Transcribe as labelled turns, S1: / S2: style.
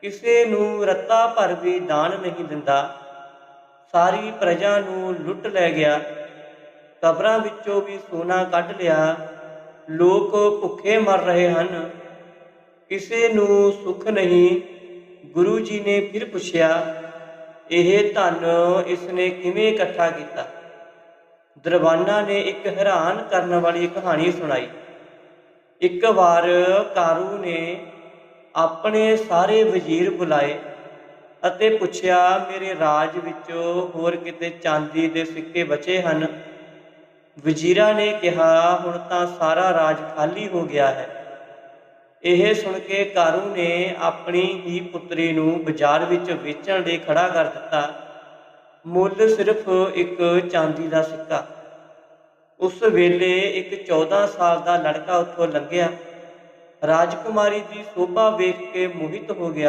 S1: ਕਿਸੇ ਨੂੰ ਰੱਤਾ ਭਰ ਵੀ ਦਾਨ ਨਹੀਂ ਦਿੰਦਾ। ਸਾਰੀ ਪ੍ਰਜਾ ਨੂੰ ਲੁੱਟ ਲੈ ਗਿਆ। ਕਬਰਾਂ ਵਿੱਚੋਂ ਵੀ ਸੋਨਾ ਕੱਢ ਲਿਆ। ਲੋਕ ਭੁੱਖੇ ਮਰ ਰਹੇ ਹਨ। ਕਿਸੇ ਨੂੰ ਸੁੱਖ ਨਹੀਂ। ਗੁਰੂ ਜੀ ਨੇ ਫਿਰ ਪੁੱਛਿਆ, ਇਹ ਧਨ ਇਸ ਨੇ ਕਿਵੇਂ ਇਕੱਠਾ ਕੀਤਾ? ਦਰਬਾਨਾ ਨੇ ਇੱਕ ਹੈਰਾਨ ਕਰਨ ਵਾਲੀ ਕਹਾਣੀ ਸੁਣਾਈ। ਇੱਕ ਵਾਰ ਕਾਰੂ ਨੇ ਆਪਣੇ ਸਾਰੇ ਵਜ਼ੀਰ ਬੁਲਾਏ ਅਤੇ ਪੁੱਛਿਆ, ਮੇਰੇ ਰਾਜ ਵਿੱਚੋਂ ਹੋਰ ਕਿਤੇ ਚਾਂਦੀ ਦੇ ਸਿੱਕੇ ਬਚੇ ਹਨ? ਵਜ਼ੀਰਾਂ ਨੇ ਕਿਹਾ, ਹੁਣ ਤਾਂ ਸਾਰਾ ਰਾਜ ਖਾਲੀ ਹੋ ਗਿਆ ਹੈ। ਇਹ ਸੁਣ ਕੇ ਕਾਰੂ ਨੇ ਆਪਣੀ ਹੀ ਪੁੱਤਰੀ ਨੂੰ ਬਾਜ਼ਾਰ ਵਿੱਚ ਵੇਚਣ ਲਈ ਖੜਾ ਕਰ ਦਿੱਤਾ। ਮੁੱਲ ਸਿਰਫ ਇੱਕ ਚਾਂਦੀ ਦਾ ਸਿੱਕਾ। ਉਸ ਵੇਲੇ ਇੱਕ 14 ਸਾਲ ਦਾ ਲੜਕਾ ਉੱਥੋਂ ਲੰਘਿਆ। ਰਾਜਕੁਮਾਰੀ ਦੀ ਸੋਭਾ ਵੇਖ ਕੇ ਮੋਹਿਤ ਹੋ ਗਿਆ।